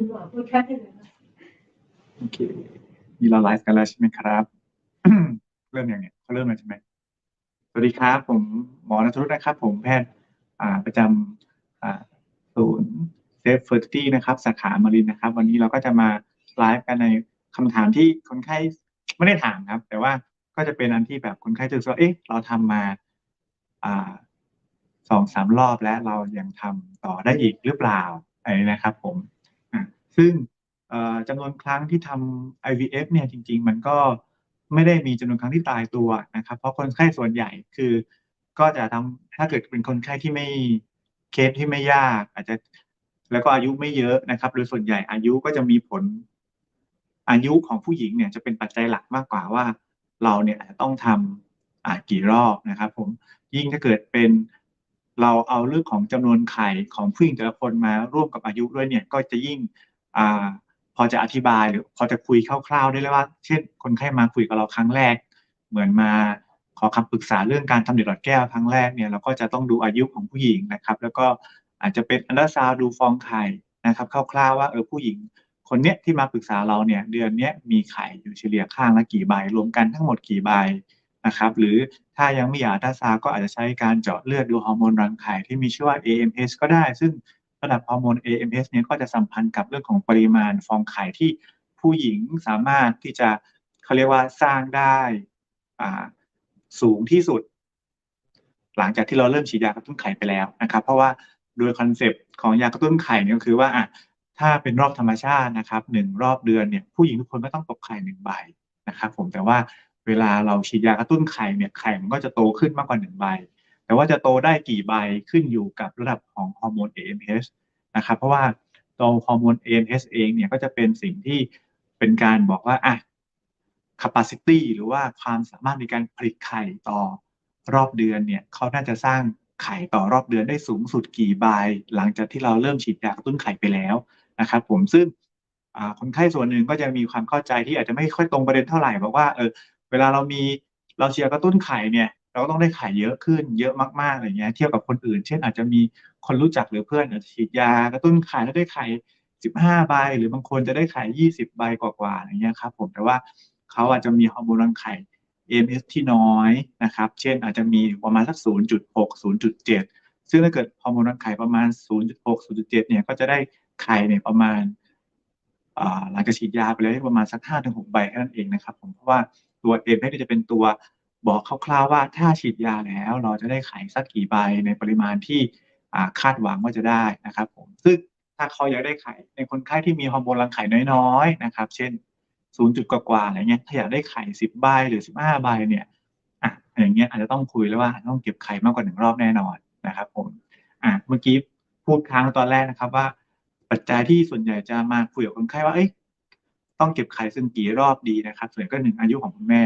คุณหมอพูดแค่นี้เลยโอเคมีเราไลฟ์กันแล้วใช่ไหมครับ เริ่มยังเนี่ยเขาเริ่มแล้วใช่ไหมสวัสดีครับ ผมหมอณทุรนะครับ ผมแพทย์อาประจำศูนย์เซฟเฟอร์ตี้นะครับ สาขามารินนะครับ วันนี้เราก็จะมาไลฟ์กันในคำถามที่คนไข้ไม่ได้ถามครับ แต่ว่าก็จะเป็นอันที่แบบคนไข้จะรู้ว่าเอ๊ะเราทำมาอ่าสองสามรอบแล้วเรายังทำต่อได้อีกหรือเปล่าอะไรนะครับ ผม ซึ่งจำนวนครั้งที่ทำ IVF เนี่ยจริง ๆ มันก็ไม่ได้มีจำนวนครั้งที่ตายตัวนะครับ เพราะคนไข้ส่วนใหญ่คือก็จะทำถ้าเกิดเป็นคนไข้ที่ไม่เคสที่ไม่ยาก อาจจะแล้วก็อายุไม่เยอะนะครับ โดยส่วนใหญ่อายุก็จะมีผลอายุของผู้หญิงเนี่ยจะเป็นปัจจัยหลักมากกว่าว่า เราเนี่ยอาจจะต้องทำกี่รอบนะครับ ผมยิ่งถ้าเกิดเป็นเราเอาเรื่องของจำนวนไข่ของผู้หญิงแต่ละคนมาร่วมกับอายุด้วยเนี่ย ก็จะยิ่ง อ่าพอจะอธิบายหรือพอจะคุยคร่าวๆได้เลยว่า เช่น คนไข้มาคุยกับเราครั้งแรก เหมือนมาขอคำปรึกษาเรื่องการทำเด็ดหลอดแก้วครั้งแรกเนี่ยเราก็จะต้องดูอายุของผู้หญิงนะครับ แล้วก็อาจจะเป็นอันดาซาวดูฟองไข่นะครับคร่าวๆว่าเออผู้หญิง คนเนี้ยที่มาปรึกษาเราเนี่ยเดือนเนี้ยมีไข่อยู่เฉลี่ยข้างละกี่ใบรวมกันทั้งหมดกี่ใบนะครับหรือถ้ายังไม่อยากอัลตราซาวด์ก็อาจจะใช้การเจาะเลือดดูฮอร์โมนรังไข่ที่มีชื่อว่า AMH ก็ได้ ซึ่ง ระดับฮอร์โมน AMH เนี่ยก็จะสัมพันธ์กับเรื่องของปริมาณฟองไข่ที่ผู้หญิงสามารถที่จะเขาเรียกว่าสร้างได้สูงที่สุด หลังจากที่เราเริ่มฉีดยากระตุ้นไข่ไปแล้วนะครับ เพราะว่าโดยคอนเซปต์ของยากระตุ้นไข่เนี่ยก็คือว่าอะถ้าเป็นรอบธรรมชาตินะครับหนึ่งรอบเดือนเนี่ยผู้หญิงทุกคนก็ต้องตกไข่หนึ่งใบนะครับ ผมแต่ว่าเวลาเราฉีดยากระตุ้นไข่เนี่ยไข่มันก็จะโตขึ้นมากกว่าหนึ่งใบ แต่ว่าจะโตได้กี่ใบขึ้นอยู่กับระดับของฮอร์โมน AMH นะครับ เพราะว่าตัวฮอร์โมน AMH เองเนี่ยก็จะเป็นสิ่งที่เป็นการบอกว่าอะ capacity หรือว่าความสามารถในการผลิตไข่ต่อรอบเดือนเนี่ยเขาน่าจะสร้างไข่ต่อรอบเดือนได้สูงสุดกี่ใบหลังจากที่เราเริ่มฉีดยากระตุ้นไข่ไปแล้วนะครับผมซึ่งคนไข้ส่วนหนึ่งก็จะมีความเข้าใจที่อาจจะไม่ค่อยตรงประเด็นเท่าไหร่บอกว่าเออเวลาเรามีเราฉีดยกระตุ้นไข่เนี่ย เราก็ต้องได้ไข่เยอะขึ้นเยอะมากๆอะไรเงี้ยเทียบกับคนอื่น เช่นอาจจะมีคนรู้จักหรือเพื่อนอาจจะฉีดยากระตุ้นไข่แล้วได้ไข่สิบห้าใบหรือบางคนจะได้ไข่ยี่สิบใบกว่าๆอะไรเงี้ยครับผมแต่ว่าเขาอาจจะมีฮอร์โมนรังไข่ AMS ที่น้อยนะครับ เช่นอาจจะมีประมาณสัก 0.6 0.7 ซึ่งถ้าเกิดฮอร์โมนรังไข่ประมาณ 0.6 0.7 เนี่ยก็จะได้ไข่เนี่ยประมาณหลังจากฉีดยาไปแล้วประมาณสัก 5-6 ใบแค่นั้นเองนะครับผมเพราะว่าตัว AMS จะเป็นตัว บอกคร่าวๆว่าถ้าฉีดยาแล้วเราจะได้ไข่สักกี่ใบในปริมาณที่คาดหวังว่าจะได้นะครับผมซึ่งถ้าเขาอยากได้ไข่ในคนไข้ที่มีฮอร์โมนรังไข่น้อยๆนะครับ เช่น0จุดกว่าๆอะไรเงี้ยถ้าอยากได้ไข่10ใบหรือ15ใบเนี่ยอะอย่างเงี้ยอาจจะต้องคุยแล้วว่าต้องเก็บไข่มากกว่าหนึ่งรอบแน่นอนนะครับผมอะเมื่อกี้พูดค้างตอนแรกนะครับว่า ปัจจัยที่ส่วนใหญ่จะมาคุยกับคนไข้ว่าเอ้ยต้องเก็บไข่ซึ่งกี่รอบดีนะครับส่วนก็หนึ่งอายุของคุณแม่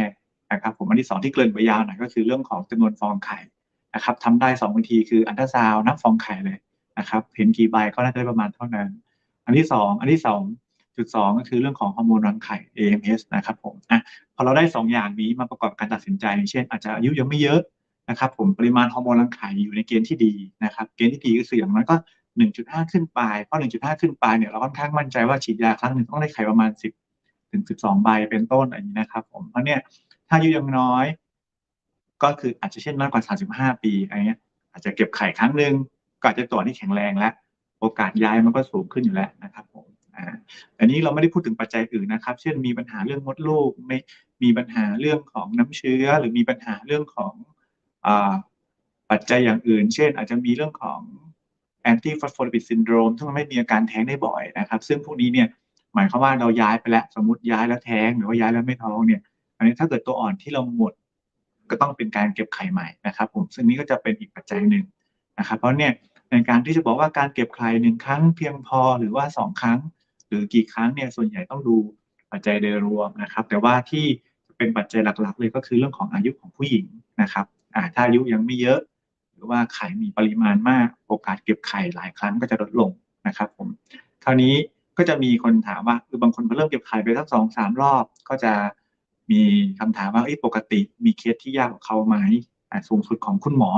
นะครับผมอันที่สองที่เกริ่นไปยาวหน่อยก็คือเรื่องของจำนวนฟองไข่นะครับทำได้สองวิธีคืออันตราซาวนับฟองไข่เลยนะครับเห็นกี่ใบก็น่าจะได้ประมาณเท่านั้น อันที่สองอันที่สองจุดสองก็คือเรื่องของฮอร์โมนรังไข่ AMH นะครับผมอะพอเราได้สองอย่างนี้มาประกอบการตัดสินใจ เช่นอาจจะอายุยังไม่เยอะนะครับผมปริมาณฮอร์โมนรังไข่อยู่ในเกณฑ์ที่ดีนะครับเกณฑ์ที่ดีก็คืออย่างน้อยก็ 1.5 ขึ้นไปเพราะ 1.5 ขึ้นไปเนี่ยเราค่อนข้างมั่นใจว่าฉีดยาครั้งหนึ่งต้องได้ไข่ประมาณ 10ถึง12 ใบเป็นต้นอย่างนี้นะครับผมเพราะเนี่ย ถ้าอายุยังน้อย ก็คืออาจจะเช่นน้อยกว่า 35 ปีอะไรเงี้ยอาจจะเก็บไข่ครั้งหนึ่งก็อาจจะตัวที่แข็งแรงแล้วโอกาสย้ายมันก็สูงขึ้นอยู่แล้วนะครับผมอ่าอันนี้เราไม่ได้พูดถึงปัจจัยอื่นนะครับ เช่นมีปัญหาเรื่องมดลูกไม่มีปัญหาเรื่องของน้ำเชื้อ หรือมีปัญหาเรื่องของอ่าปัจจัยอย่างอื่น เช่น อาจจะมีเรื่องของ anti phospholipid syndrome ซึ่มันไม่มีอาการแท้งได้บ่อยนะครับ ซึ่งพวกนี้เนี่ยหมายความว่าเราย้ายไปแล้วสมมติย้ายแล้วแท้งหรือว่าย้ายแล้วไม่ท้องเนี่ย นนี้ถ้าเกิดตัวอ่อนที่เราหมดก็ต้องเป็นการเก็บไข่ใหม่นะครับ ผมซึ่งนี้ก็จะเป็นอีกปัจจัยหนึ่งนะครับ เพราะเนี่ยในการที่จะบอกว่าการเก็บไข่หนึ่งครั้งเพียงพอหรือว่าสองครั้ง หรือกี่ครั้งเนี่ยส่วนใหญ่ต้องดูปัจจัยโดยรวมนะครับ แต่ว่าที่เป็นปัจจัยหลักๆ เลยก็คือเรื่องของอายุของผู้หญิงนะครับอ่าถ้าอายุยังไม่เยอะ หรือว่าไข่มีปริมาณมากโอกาสเก็บไข่หลายครั้งก็จะลดลงนะครับ ผมคราวนี้ก็จะมีคนถามว่าคือบางคนพอเริ่มเก็บไข่ไปสักสองสามรอบก็จะ มีคำถามว่าปกติมีเคสที่ยากกว่าเขาไหมสูงสุดของคุณหมอ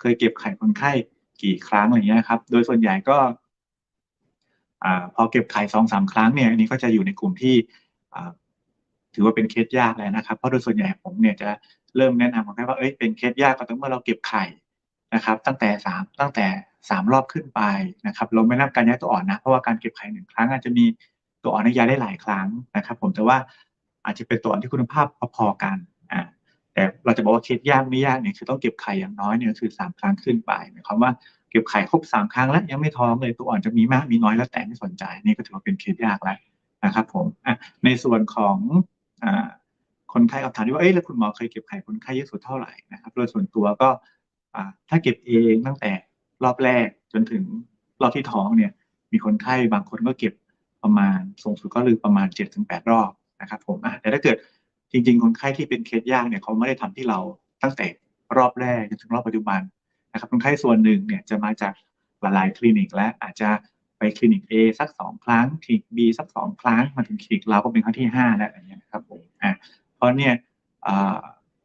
เคยเก็บไข่คนไข้กี่ครั้งอะไรเงี้ยครับ โดยส่วนใหญ่ก็อ่าพอเก็บไข่สองสามครั้งเนี่ยอันนี้ก็จะอยู่ในกลุ่มที่อ่าถือว่าเป็นเคสยากแล้วนะครับ เพราะโดยส่วนใหญ่ผมเนี่ยจะเริ่มแนะนำคนไข้ว่าเอ้ยเป็นเคสยากก็ต้องเมื่อเราเก็บไข่นะครับ ตั้งแต่สามตั้งแต่สามรอบขึ้นไปนะครับ เราไม่นับการย้ายตัวอ่อนนะ เพราะว่าการเก็บไข่หนึ่งครั้งอาจจะมีตัวอ่อนในย้ายได้หลายครั้งนะครับ ผมแต่ว่า อาจจะเป็นตัวอ่อนที่คุณภาพพอๆกันอ่าแต่เราจะบอกว่าเคสยากไม่ยากเนี่ยคือต้องเก็บไข่อย่างน้อยเนี่ยคือสามครั้งขึ้นไปหมายความว่าเก็บไข่ครบสามครั้งแล้วยังไม่ท้องเลยตัวอ่อนจะมีมากมีน้อยแล้วแต่ไม่สนใจนี่ก็ถือว่าเป็นเคสยากแล้วนะครับผมอะในส่วนของอ่าคนไข้คำถามที่ว่าเอ้ยแล้วคุณหมอเคยเก็บไข่คนไข้เยอะสุดเท่าไหร่นะครับโดยส่วนตัวก็อ่าถ้าเก็บเองตั้งแต่รอบแรกจนถึงรอบที่ท้องเนี่ยมีคนไข้บางคนก็เก็บประมาณสูงสุดก็คือประมาณ7จ็ถึงแรอบ นะครับผมอะแต่ถ้าเกิดจริง ๆ คนไข้ที่เป็นเคสยากเนี่ยเขาไม่ได้ทำที่เราตั้งแต่รอบแรกจนถึงรอบปัจจุบันนะครับคนไข้ส่วนหนึ่งเนี่ยจะมาจากหลายๆคลินิก และอาจจะไปคลินิก A สักสองครั้งคลินิก B สักสองครั้งมาถึงคลินิกเราก็เป็นครั้งที่ห้าแล้วอย่างเงี้ยนะครับผมอะเพราะเนี่ย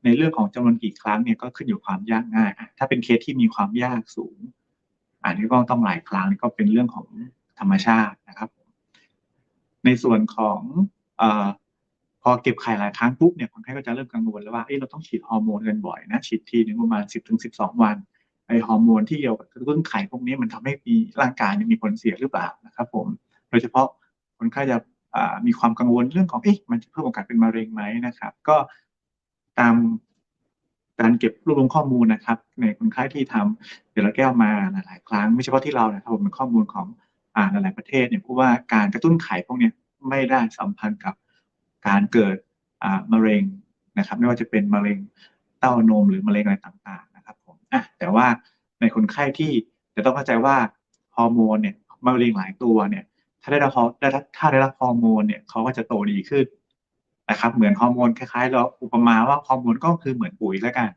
ในเรื่องของจำนวนกี่ครั้งเนี่ยก็ขึ้นอยู่ความยากง่าย ถ้าเป็นเคสที่มีความยากสูงอันนี้ก็ต้องหลายครั้งก็เป็นเรื่องของธรรมชาตินะครับ ในส่วนของ พอเก็บไข่หลายครั้งปุ๊บเนี่ยคนไข้ก็จะเริ่มกังวลแล้วว่าเอ้เราต้องฉีดฮอร์โมนกันบ่อยนะฉีดทีนึงประมาณ 10-12ถึงวันไอฮอร์โมนที่เกี่ยวกับกระตุ้นไข่พวกนี้มันทำให้มีร่างกายมีผลเสียหรือเปล่านะครับผมโดยเฉพาะคนไข้จะมีความกังวลเรื่องของเอ๊ะมันจะเพิ่มโอกาสเป็นมะเร็งไหมนะครับ ก็ตามการเก็บรวบรวมข้อมูลนะครับ ในคนไข้ที่ทำเดลแก้วมาหลายครั้ง ไม่เฉพาะที่เรานะครับผมเป็นข้อมูลของอ่าหลายประเทศเนี่ยพบว่าการกระตุ้นไข่พวกนี้ไม่ได้สัมพันธ์กับ การเกิดมะเร็งนะครับ ไม่ว่าจะเป็นมะเร็งเต้านมหรือมะเร็งอะไรต่างๆนะครับผมอะแต่ว่าในคนไข้ที่จะต้องเข้าใจว่าฮอร์โมนเนี่ยมะเร็งหลายตัวเนี่ยถ้าได้รับถ้าได้รับฮอร์โมนเนี่ยเขาก็จะโตดีขึ้นนะครับ เหมือนฮอร์โมนคล้ายๆเราอุปมาว่าฮอร์โมนก็คือเหมือนปุ๋ยแล้วกัน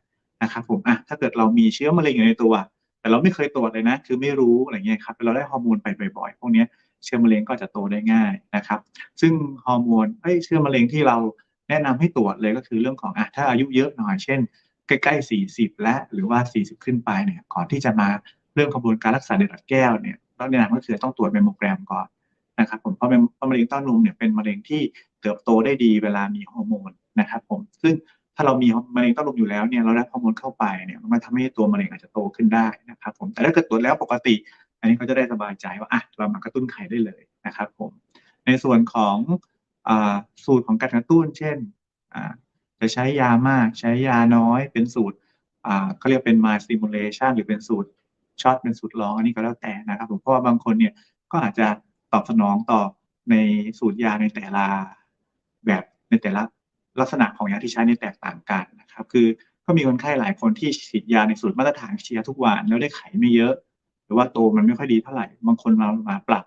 นะครับผมอะถ้าเกิดเรามีเชื้อมะเร็งอยู่ในตัว แต่เราไม่เคยตรวจเลยนะ คือไม่รู้อะไรเงี้ยครับเราได้ฮอร์โมนไปบ่อยๆพวกนี้ เชื้อมะเร็งก็จะโตได้ง่ายนะครับ ซึ่งฮอร์โมนเอ้ยเชื้อมะเร็งที่เราแนะนำให้ตรวจเลยก็คือเรื่องของอะถ้าอายุเยอะหน่อยเช่น ใกล้ๆ 40 และหรือว่า 40 ขึ้นไปเนี่ยก่อนที่จะมาเริ่มกระบวนการรักษาเดือดแก้วเนี่ยต้องแนะนำก็คือต้องตรวจเมมโมแกรมก่อนนะครับผมเพราะมะเร็งเต้านมเนี่ยเป็นมะเร็งที่เติบโตได้ดีเวลามีฮอร์โมนนะครับผมซึ่งถ้าเรามีมะเร็งเต้านมอยู่แล้วเนี่ยเราได้ฮอร์โมนเข้าไปเนี่ยมันทำให้ตัวมะเร็งอาจจะโตขึ้นได้นะครับผมแต่ถ้าเกิดตรวจแล้วปกติันนี้ก็จะได้สบายใจว่าอะเรามากระตุ้นไข่ได้เลยนะครับผมในส่วนของอสูตรของการกระตุ้น เช่นจะใช้ยามากใช้ยาน้อยเป็นสูตรเขาเรียกเป็น mild stimulation หรือเป็นสูตรช็อตเป็นสูตรร้องอันนี้ก็แล้วแต่นะครับผมเพราะว่าบางคนเนี่ยก็อาจจะตอบสนองต่อในสูตรยาในแต่ละแบบในแต่ละลักษณะของยาที่ใช้ในแตกต่างกันนะครับ คือก็มีคนไข้หลายคนที่ฉีดยาในสูตรมาตรฐานเชียร์ทุกวันแล้วได้ไขไม่เยอะ หรือว่าโตมันไม่ค่อยดีเท่าไหร่ บางคนเรามาปรับ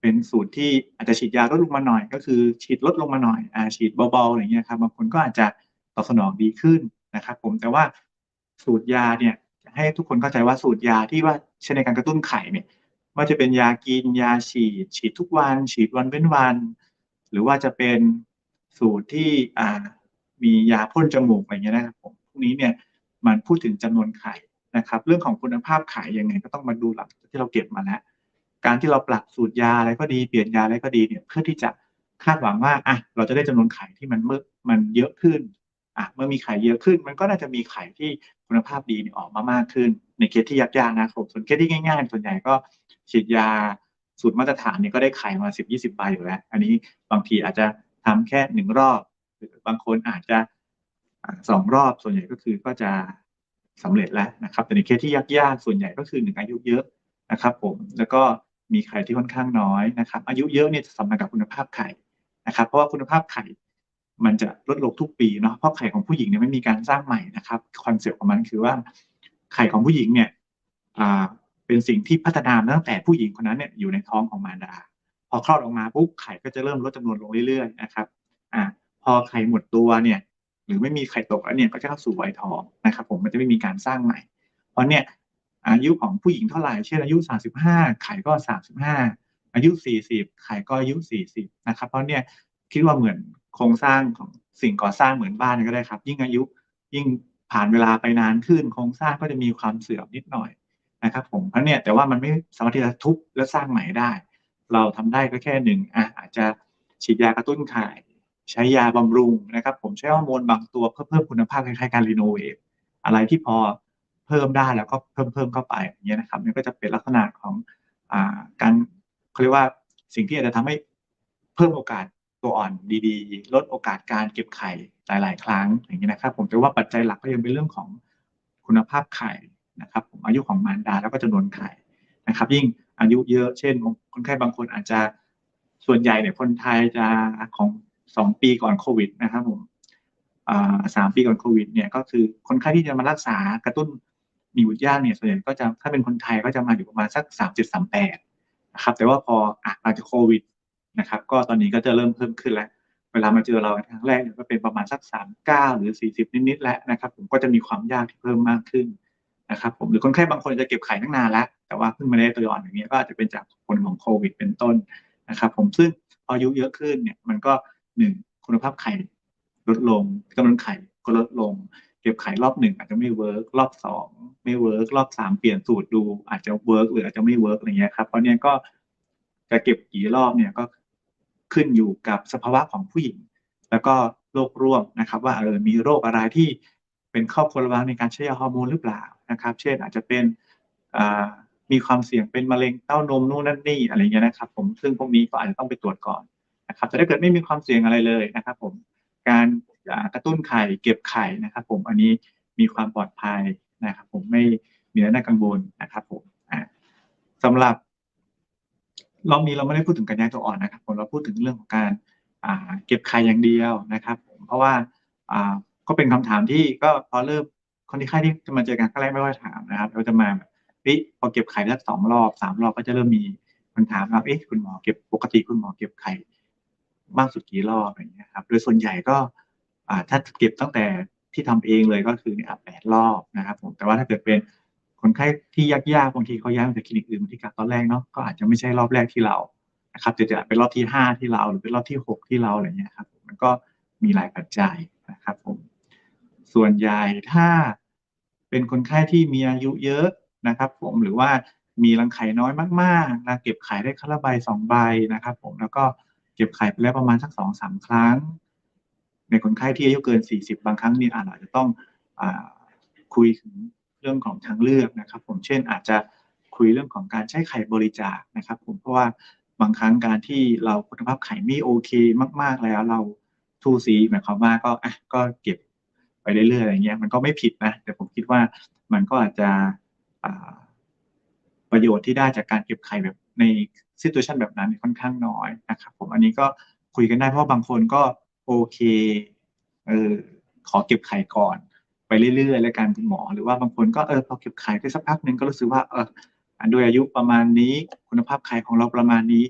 เป็นสูตรที่อาจจะฉีดยาลดลงมาหน่อย ก็คือฉีดลดลงมาหน่อยอ่าฉีดเบาๆอะไรเงี้ยครับบางคนก็อาจจะตอบสนองดีขึ้นนะครับผมแต่ว่าสูตรยาเนี่ยให้ทุกคนเข้าใจว่าสูตรยาที่ว่าใช้ในการกระตุ้นไข่เนี่ยว่าจะเป็นยากินยาฉีด ฉีดทุกวัน ฉีดวันเว้นวัน หรือว่าจะเป็นสูตรที่อ่ามียาพ่นจมูกอะไรเงี้ยนะครับผมพวกนี้เนี่ยมันพูดถึงจำนวนไข่ นะครับ เรื่องของคุณภาพข่ยังไงก็ต้องมาดูหลังที่เราเก็บมาแล้ว การที่เราปรับสูตรยาอะไรก็ดีเปลี่ยนยาอะไรก็ดีเนี่ยเพื่อที่จะคาดหวังว่าอะเราจะได้จำนวนไข่ที่มันเมื่อมันเยอะขึ้นอะเมื่อมีไข่เยอะขึ้น มันก็น่าจะมีไข่ที่คุณภาพดีออกมามากขึ้น ในเคสที่ยากนะครับส่วนเคสที่ง่ายๆ ส่วนใหญ่ก็ฉีดยาสูตรมาตรฐานเนี่ยก็ได้ไข่มาสิบยี่สิบใบอยู่แล้ว อันนี้บางทีอาจจะทำแค่หนึ่งรอบ หรือบางคนอาจจะสองรอบส่วนใหญ่ก็คือก็จะ สำเร็จแล้วนะครับ แต่ในเคสที่ยากๆ ส่วนใหญ่ก็คือหนึ่งอายุเยอะนะครับ ผมแล้วก็มีไข่ที่ค่อนข้างน้อยนะครับ อายุเยอะเนี่ยจะสัมพันธ์กับคุณภาพไข่นะครับ เพราะว่าคุณภาพไข่มันจะลดลงทุกปีเนาะเพราะไข่ของผู้หญิงเนี่ยไม่มีการสร้างใหม่นะครับคอนเซ็ปต์ของมันคือว่าไข่ของผู้หญิงเนี่ยอ่าเป็นสิ่งที่พัฒนาตั้งแต่ผู้หญิงคนนั้นเนี่ยอยู่ในท้องของมารดา พอคลอดออกมาปุ๊บไข่ก็จะเริ่มลดจำนวนลงเรื่อยๆนะครับอ่าพอไข่หมดตัวเนี่ย หรือไม่มีไข่ตกแล้วเนี่ยก็จะเข้าสู่วัยทองนะครับผมมันจะไม่มีการสร้างใหม่ เพราะเนี่ยอายุของผู้หญิงเท่าไหร่เช่นอายุ 35 ไข่ก็ 35 อายุ 40 ไข่ก็อายุ 40นะครับเพราะเนี่ยคิดว่าเหมือนโครงสร้างของสิ่งก่อสร้างเหมือนบ้านก็ได้ครับ ยิ่งอายุยิ่งผ่านเวลาไปนานขึ้นโครงสร้างก็จะมีความเสื่อมนิดหน่อยนะครับผมเพราะเนี่ยแต่ว่ามันไม่สามารถที่จะทุบและสร้างใหม่ได้ เราทำได้ก็แค่หนึ่งอะอาจจะฉีดยากระตุ้นไข่ ใช้ยาบำรุงนะครับ ผมใช้ฮอร์โมนบางตัวเพื่อเพิ่มคุณภาพคล้ายๆการรีโนเวทอะไรที่พอเพิ่มได้แล้วก็เพิ่มเพิ่มเข้าไปอย่างเงี้ยนะครับนี่ก็จะเป็นลักษณะของอ่าการเขาเรียกว่าสิ่งที่อาจจะทำให้เพิ่มโอกาสตัวอ่อนดีๆ ลดโอกาสการเก็บไข่หลาย ๆ ครั้งอย่างนี้ยนะครับ ผมจะว่าปัจจัยหลักก็ยังเป็นเรื่องของคุณภาพไข่นะครับ ผมอายุของมารดาแล้วก็จำนวนไข่นะครับ ยิ่งอายุเยอะเช่นคนไข้บางคนอาจจะส่วนใหญ่เนี่ยคนไทยจะของ สองปีก่อนโควิดนะครับผมสามปีก่อนโควิดเนี่ยก็คือคนไข้ที่จะมารักษากระตุ้นมีบุตรยากเนี่ยส่วนใหญ่ก็จะถ้าเป็นคนไทยก็จะมาอยู่ประมาณสักสามจุดสามแปดนะครับแต่ว่าพออะหลังจากโควิดนะครับก็ตอนนี้ก็จะเริ่มเพิ่มขึ้นแล้ว เวลามาเจอเราครั้งแรกเนี่ยก็เป็นประมาณสักสามเก้าหรือสี่สิบนิดๆแล้วนะครับ ผมก็จะมีความยากที่เพิ่มมากขึ้นนะครับผมหรือคนไข้บางคนจะเก็บไข่ตั้งนานแล้ว แต่ว่าเพิ่งมาได้ตัวอ่อนอย่างเงี้ยก็อาจจะเป็นจากผลของโควิดเป็นต้นนะครับ ผมซึ่งพออายุเยอะขึ้นเนี่ยมันก็ หนึ่งคุณภาพไข่ลดลงจำนวนไข่ก็ลดลง เก็บไข่รอบหนึ่งอาจจะไม่เวิร์กรอบสองไม่เวิร์กรอบสามเปลี่ยนสูตรดู อาจจะเวิร์กหรืออาจจะไม่เวิร์กอะไรเงี้ยครับเพราะเนี้ยก็จะเก็บกี่รอบเนี่ยก็ขึ้นอยู่กับสภาวะของผู้หญิง แล้วก็โรคร่วมนะครับ ว่าเออมีโรคอะไรที่เป็นครอบครัวระวังในการใช้ยาฮอร์โมนหรือเปล่านะครับ เช่นอาจจะเป็นมีความเสี่ยงเป็นมะเร็งเต้านมนู่นนั่นนี่อะไรเงี้ยนะครับ ผมซึ่งพวกนี้ก็อาจจะต้องไปตรวจก่อน นะครับแต่ถ้าเกิดไม่มีความเสี่ยงอะไรเลยนะครับผมการกระตุ้นไข่เก็บไข่นะครับ ผมอันนี้มีความปลอดภัยนะครับผมไม่มีอะไรน่ากังวลนะครับผมสำหรับรอบนี้เราไม่ได้พูดถึงการย้ายตัวอ่อนนะครับผมเราพูดถึงเรื่องของการเก็บไข่อย่างเดียวนะครับผมเพราะว่าก็เป็นคำถามที่ก็พอเริ่มคนที่ไข้ที่จะมาเจอกันครั้งแรกไม่ค่อยถามนะครับเราจะมาแบบพอเก็บไข่ได้สองรอบสามรอบก็จะเริ่มมีคำถามว่าเอ๊ะคุณหมอเก็บปกติคุณหมอเก็บไข่ มากสุดกี่รอบอย่างเงี้ยครับ โดยส่วนใหญ่ก็ถ้าเก็บตั้งแต่ที่ทำเองเลยก็คือเนี่ยแปดรอบนะครับผมแต่ว่าถ้าเกิดเป็นคนไข้ที่ยากๆบางทีเขาย้ายมาจากคลินิกอื่นมาที่กับตอนแรกเนาะก็อาจจะไม่ใช่รอบแรกที่เรานะครับจะจะเป็นรอบที่ห้าที่เราหรือเป็นรอบที่หกที่เราอะไรเงี้ยครับมันก็มีหลายปัจจัยนะครับผมส่วนใหญ่ถ้าเป็นคนไข้ที่มีอายุเยอะนะครับ ผมหรือว่ามีรังไข่น้อยมากๆนะเก็บไข่ได้ครั้งใบสองใบนะครับ ผมแล้วก็ เก็บไข่ไปแล้วประมาณสักสองสามครั้ง ในคนไข้ที่อายุเกิน 40 บางครั้งนี่อาจจะต้องอคุยถึงเรื่องของทางเลือกนะครับ ผมเช่นอาจจะคุยเรื่องของการใช้ไข่บริจาคนะครับ ผมเพราะว่าบางครั้งการที่เราคุณภาพไข่ไม่โอเค มาก ๆแล้วเราทูซีหมายความว่าก็อะก็เก็บไปเรื่อยๆอะไรเงี้ยมันก็ไม่ผิดนะ แต่ผมคิดว่ามันก็อาจจะประโยชน์ที่ได้จากการเก็บไข่แบบ ในซิตูชันแบบนั้นค่อนข้างน้อยนะครับผมอันนี้ก็คุยกันได้เพราะบางคนก็โอเคเออขอเก็บไข่ก่อน ไปเรื่อยๆแล้วกันคุณหมอ หรือว่าบางคนก็เออพอเก็บไข่ได้สักพักหนึ่งก็รู้สึกว่าเออด้วยอายุประมาณนี้คุณภาพไข่ของเราประมาณนี้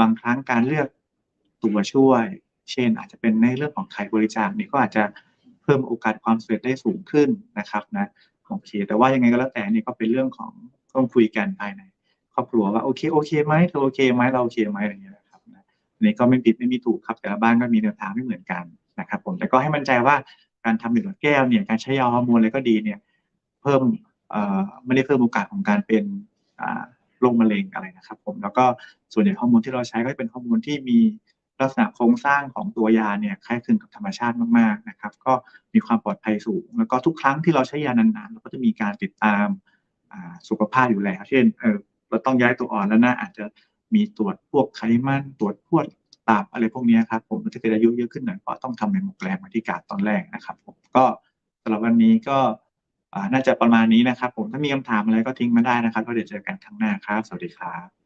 บางครั้งการเลือกตัวช่วย เช่น อาจจะเป็นในเรื่องของไข่บริจาคนี่ก็อาจจะเพิ่มโอกาสความสำเร็จได้สูงขึ้นนะครับนะโอเค แต่ว่ายังไงก็แล้วแต่นี่ก็เป็นเรื่องของต้องคุยกันภายใน รอบครัวว่าโอเคโอเคไหมเธอโอเคไหมเราโอเคไหมอะไรอย่างเงี้ยนะครับนะอันนี้ก็ไม่ผิดไม่มีถูกครับแต่ละบ้านก็มีแนวทางไม่เหมือนกันนะครับผมแต่ก็ให้มั่นใจว่าการทำหนึ่งหลอดแก้วเนี่ยการใช้ยาฮอร์โมนอะไรก็ดีเนี่ยเพิ่มเอ่อไม่ได้เพิ่มโอกาสของการเป็นอ่าโรคมะเร็งอะไรนะครับผมแล้วก็ส่วนใหญ่ฮอร์โมนที่เราใช้ก็เป็นฮอร์โมนที่มีลักษณะโครงสร้างของตัวยาเนี่ยคล้ายคลึงกับธรรมชาติมากๆนะครับ ก็มีความปลอดภัยสูง แล้วก็ทุกครั้งที่เราใช้ยานานๆเราก็จะมีการติดตามสุขภาพอยู่แล้ว เช่น เราต้องย้ายตัวอ่อนแล้วนะอาจจะมีตรวจพวกไขมันตรวจพวกตับอะไรพวกนี้ครับผมถ้าเกิดอายุเยอะขึ้นหน่อยก็ต้องทำเป็นโมแกรมมาที่การตอนแรกนะครับ ผมก็สำหรับวันนี้ก็น่าจะประมาณนี้นะครับ ผมถ้ามีคำถามอะไรก็ทิ้งมาได้นะครับก็เดี๋ยวเจอกันครั้งหน้าครับ สวัสดีครับ